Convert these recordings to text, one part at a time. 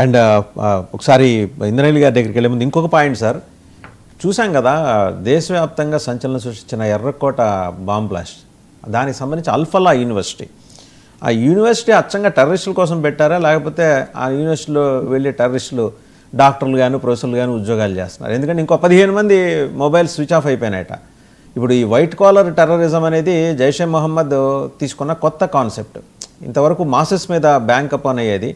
And ఒకసారి ఇంద్రనీల్ గారి దగ్గరికి వెళ్ళే ముందు ఇంకొక పాయింట్ సార్. చూసాం కదా దేశవ్యాప్తంగా సంచలనం సృష్టించిన ఎర్రకోట బాంబ్ బ్లాస్ట్. దానికి సంబంధించి అల్ఫలా యూనివర్సిటీ. ఆ యూనివర్సిటీ అచ్చంగా టెర్రరిస్టుల కోసం పెట్టారా? లేకపోతే ఆ యూనివర్సిటీలో వెళ్ళే టెర్రరిస్టులు డాక్టర్లు కానీ ప్రొఫెసర్లు కానీ ఉద్యోగాలు చేస్తున్నారు. ఎందుకంటే ఇంకో పదిహేను మంది మొబైల్ స్విచ్ ఆఫ్ అయిపోయినాయట. ఇప్పుడు ఈ వైట్ కాలర్ టెర్రరిజం అనేది జైషే మొహమ్మద్ తీసుకున్న కొత్త కాన్సెప్ట్. ఇంతవరకు మాసెస్ మీద బ్యాంక్ అప్ అని అయ్యేది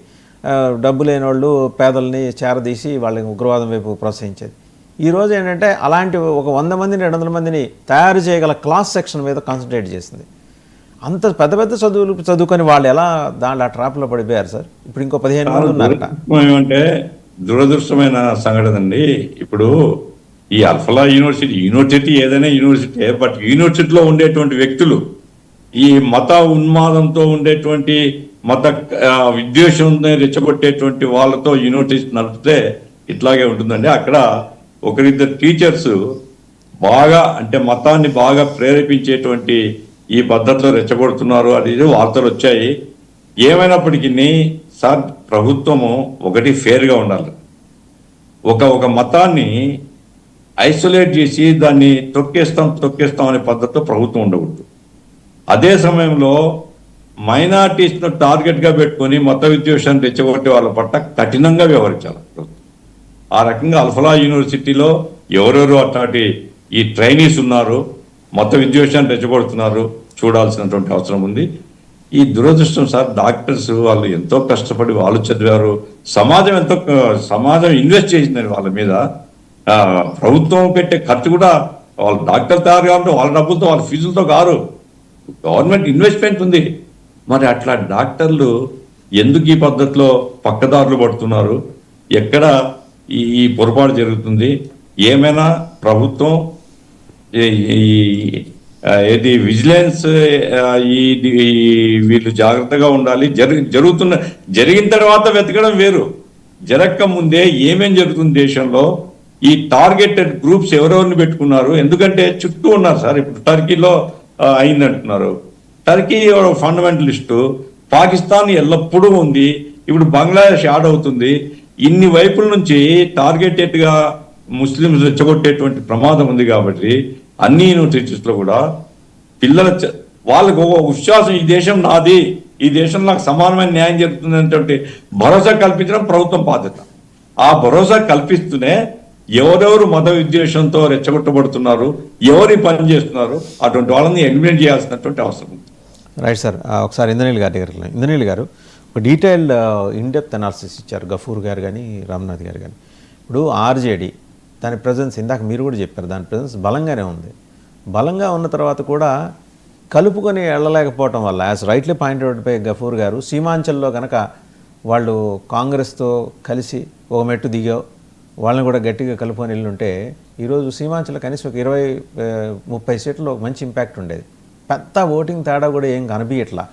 డబ్బు లేని వాళ్ళు పేదల్ని చేరదీసి వాళ్ళని ఉగ్రవాదం వైపు ప్రోత్సహించేది. ఈ రోజు ఏంటంటే అలాంటి ఒక వంద మందిని రెండు వందల మందిని తయారు చేయగల క్లాస్ సెక్షన్ మీద కాన్సన్ట్రేట్ చేసింది. అంత పెద్ద పెద్ద చదువులు చదువుకొని వాళ్ళు ఎలా దాంట్లో ఆ ట్రాప్లో పడిపోయారు సార్? ఇప్పుడు ఇంకో పదిహేను మంది ఉన్నారట. ఏమంటే దురదృష్టమైన సంఘటన అండి. ఇప్పుడు ఈ అల్ఫలా యూనివర్సిటీ యూనివర్సిటీ ఏదైనా యూనివర్సిటీ బట్ యూనివర్సిటీలో ఉండేటువంటి వ్యక్తులు ఈ మత ఉన్మాదంతో ఉండేటువంటి మత విద్వేషం విద్వేషంని రెచ్చగొట్టేటువంటి వాళ్ళతో యూనివర్సిటీ నడిపితే ఇట్లాగే ఉంటుందండి. అక్కడ ఒకరిద్దరు టీచర్స్ బాగా అంటే మతాన్ని బాగా ప్రేరేపించేటువంటి ఈ పద్ధతిలో రెచ్చగొడుతున్నారు. అనేది వార్తలు వచ్చాయి. ఏమైనప్పటికీ సార్ ప్రభుత్వము ఒకటి ఫేర్గా ఉండాలి. ఒక ఒక మతాన్ని ఐసోలేట్ చేసి దాన్ని తొక్కేస్తాం తొక్కేస్తాం అనే పద్ధతితో ప్రభుత్వం ఉండకూడదు. అదే సమయంలో మైనార్టీస్ను టార్గెట్గా పెట్టుకొని మత విద్వేషాన్ని రెచ్చగొట్టే వాళ్ళ పట్ల కఠినంగా వ్యవహరించాలి. ఆ రకంగా అల్ఫలా యూనివర్సిటీలో ఎవరెవరు అట్లాంటి ఈ ట్రైనీస్ ఉన్నారు మత విద్వేషాన్ని రెచ్చగొడుతున్నారు చూడాల్సినటువంటి అవసరం ఉంది. ఈ దురదృష్టం సార్ డాక్టర్స్ వాళ్ళు ఎంతో కష్టపడి వాళ్ళు చదివారు. సమాజం ఎంతో సమాజం ఇన్వెస్ట్ చేసిందని వాళ్ళ మీద. ప్రభుత్వం పెట్టే ఖర్చు కూడా వాళ్ళు డాక్టర్ తయారు కావాలంటే వాళ్ళ డబ్బులతో వాళ్ళ ఫీజులతో కారు గవర్నమెంట్ ఇన్వెస్ట్మెంట్ ఉంది. మరి అట్లా డాక్టర్లు ఎందుకు ఈ పద్ధతిలో పక్కదారులు పడుతున్నారు? ఎక్కడ ఈ పొరపాటు జరుగుతుంది? ఏమైనా ప్రభుత్వం ఏది విజిలెన్స్ ఈ వీళ్ళు జాగ్రత్తగా ఉండాలి. జరుగు జరుగుతున్న జరిగిన తర్వాత వెతకడం వేరు. జరగక ముందే ఏమేం జరుగుతుంది దేశంలో? ఈ టార్గెటెడ్ గ్రూప్స్ ఎవరెవరిని పెట్టుకున్నారు? ఎందుకంటే చుట్టూ ఉన్నారు సార్. ఇప్పుడు టర్కీలో అయిందంటున్నారు. టర్కీ ఫండమెంటలిస్టు పాకిస్తాన్ ఎల్లప్పుడూ ఉంది ఇప్పుడు బంగ్లాదేశ్ యాడ్ అవుతుంది ఇన్ని వైపుల నుంచి టార్గెటెడ్గా ముస్లింస్ రెచ్చగొట్టేటువంటి ప్రమాదం ఉంది కాబట్టి అన్ని యూనివర్సిటీస్లో కూడా పిల్లల చ- వాళ్ళకు ఒక విశ్వాసం ఈ దేశం నాది ఈ దేశంలో నాకు సమానమైన న్యాయం జరుగుతుంది అనేటువంటి భరోసా కల్పించడం ప్రభుత్వం బాధ్యత. ఆ భరోసా కల్పిస్తూనే ఎవరెవరు మత విద్వేషంతో రెచ్చగొట్టబడుతున్నారు ఎవరి పని చేస్తున్నారు అటువంటి వాళ్ళని ఎలిమినేట్ చేయాల్సినటువంటి అవసరం ఉంది. రైట్ సార్ ఒకసారి ఇంద్రనీల్ గారి దగ్గరికి ఇంద్రనీల్ గారు ఒక డీటెయిల్డ్ ఇన్డెప్త్ అనాలిసిస్ ఇచ్చారు గఫూర్ గారు కానీ రామ్నాథ్ గారు కానీ ఇప్పుడు ఆర్జేడీ దాని ప్రజెన్స్ ఇందాక మీరు కూడా చెప్పారు దాని ప్రజెన్స్ బలంగానే ఉంది. బలంగా ఉన్న తర్వాత కూడా కలుపుకొని వెళ్ళలేకపోవటం వల్ల as rightly point out by Gafoor garu సీమాంచల్లో కనుక వాళ్ళు కాంగ్రెస్తో కలిసి ఒక మెట్టు దిగావు వాళ్ళని కూడా గట్టిగా కలుపుకొని వెళ్ళి ఉంటే ఈరోజు సీమాంచల్ కనీసం ఒక ఇరవై ముప్పై సీట్లు మంచి ఇంపాక్ట్ ఉండేది. పెద్ద ఓటింగ్ తేడా కూడా ఏం కనిపించట్లా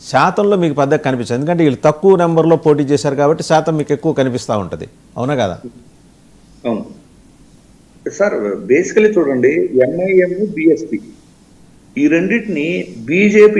శాతంలో మీకు పెద్దగా కనిపిస్తుంది ఎందుకంటే వీళ్ళు తక్కువ నెంబర్లో పోటీ చేశారు కాబట్టి శాతం మీకు ఎక్కువ కనిపిస్తూ ఉంటుంది. అవునా కదా? అవును. సార్ బేసికలీ చూడండి ఎంఐఎం బిఎస్పి ఈ రెండింటిని బీజేపీ